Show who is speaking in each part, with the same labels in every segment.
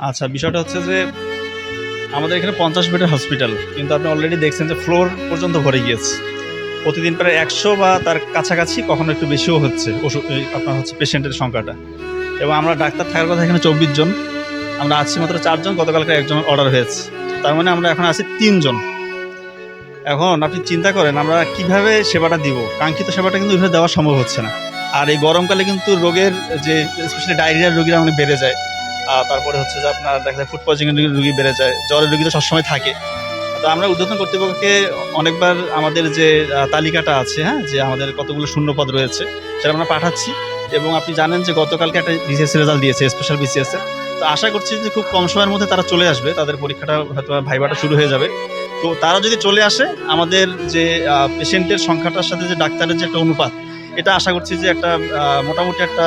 Speaker 1: আচ্ছা বিষয়টা হচ্ছে যে আমাদের এখানে পঞ্চাশ বেডের হসপিটাল কিন্তু আপনি অলরেডি দেখছেন যে ফ্লোর পর্যন্ত ভরে গিয়েছে। প্রতিদিন প্রায় একশো বা তার কাছাকাছি কখনো একটু বেশিও হচ্ছে ওষুধ আপনার হচ্ছে পেশেন্টের সংখ্যাটা। এবং আমরা ডাক্তার থাকার কথা এখানে চব্বিশ জন, আমরা আছি মাত্র চারজন গতকালকে একজন অর্ডার হয়েছে। তার মানে আমরা এখন আছি তিনজন এখন আপনি চিন্তা করেন, আমরা কীভাবে সেবাটা দিব? কাঙ্ক্ষিত সেবাটা কিন্তু ওইভাবে দেওয়া সম্ভব হচ্ছে না। আর এই গরমকালে কিন্তু রোগের যে স্পেশালি ডায়রিয়ার রোগীরা অনেক বেড়ে যায়। তারপরে হচ্ছে যে আপনার দেখা যায় ফুড পয়জনিং রোগী বেড়ে যায়, জ্বরের রুগী তো সবসময় থাকে। তো আমরা উদ্বোধন কর্তৃপক্ষকে অনেকবার আমাদের যে তালিকাটা আছে হ্যাঁ যে আমাদের কতগুলো শূন্যপদ রয়েছে, সেটা আমরা পাঠাচ্ছি। এবং আপনি জানেন যে গতকালকে একটা বিসিএস রেজাল্ট দিয়েছে স্পেশাল বিসিএস এর। তো আশা করছি যে খুব কম সময়ের মধ্যে তারা চলে আসবে। তাদের পরীক্ষাটা হয়তো ভাইবাটা শুরু হয়ে যাবে। তো তারা যদি চলে আসে, আমাদের যে পেশেন্টের সংখ্যাটার সাথে যে ডাক্তারের যে একটা অনুপাত, এটা আশা করছি যে একটা মোটামুটি একটা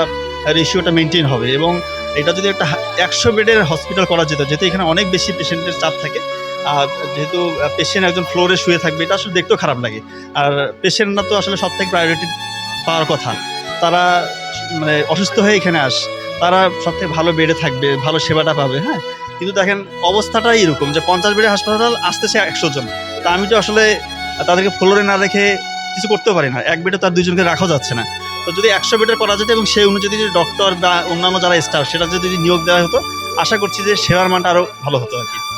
Speaker 1: রেশিওটা মেনটেন হবে। এবং এটা যদি একটা একশো বেডের হসপিটাল করা যেত, যেহেতু এখানে অনেক বেশি পেশেন্টের চাপ থাকে, আর যেহেতু পেশেন্ট একজন ফ্লোরে শুয়ে থাকবে, এটা আসলে দেখতেও খারাপ লাগে। আর পেশেন্টরা তো আসলে সব থেকে প্রায়োরিটি পাওয়ার কথা। তারা মানে অসুস্থ হয়ে এখানে আস, তারা সব থেকে ভালো বেডে থাকবে, ভালো সেবাটা পাবে হ্যাঁ? কিন্তু দেখেন, অবস্থাটাই এরকম যে পঞ্চাশ বেডের হাসপাতাল আসতেছে একশো জন। তা আমি তো আসলে তাদেরকে ফ্লোরে না রেখে কিছু করতেও পারি না। এক বেডে তার দুজনকে রাখাও যাচ্ছে না। তো যদি একশো বেডের করা যেত এবং সেই অনুযায়ী যদি ডক্টর বা অন্যান্য যারা স্টাফ সেটা যদি নিয়োগ দেওয়া হতো, আশা করছি যে সেবার মানটা আরও ভালো হতো আর কি।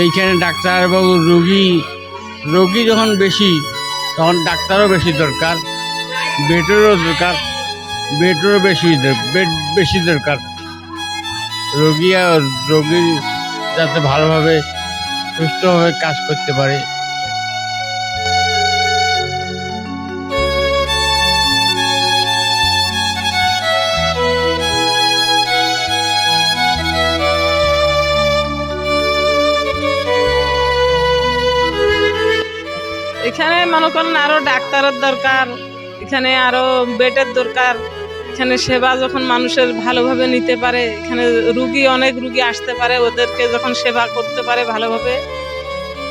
Speaker 2: এইখানে ডাক্তারবাবু রোগী রোগী যখন বেশি, তখন ডাক্তারও বেশি দরকার, বেডেরও দরকার, বেডেরও বেশি বেড বেশি দরকার। রোগী আর রোগী যাতে ভালোভাবে সুস্থভাবে কাজ করতে পারে।
Speaker 3: এখানে মনে করেন আরও ডাক্তারের দরকার, এখানে আরও বেডের দরকার, এখানে সেবা যখন মানুষের ভালোভাবে নিতে পারে, এখানে রুগী, অনেক রুগী আসতে পারে, ওদেরকে যখন সেবা করতে পারে ভালোভাবে।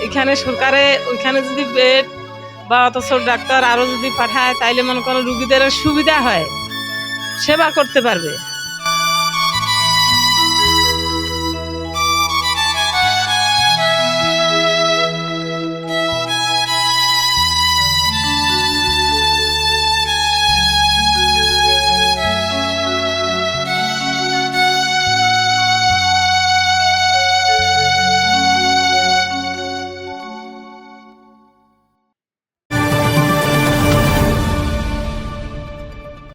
Speaker 3: এখানে সরকারে ওইখানে যদি বেড বা অথচ ডাক্তার আরও যদি পাঠায়, তাইলে মনে করেন রুগীদের সুবিধা হয়, সেবা করতে পারবে।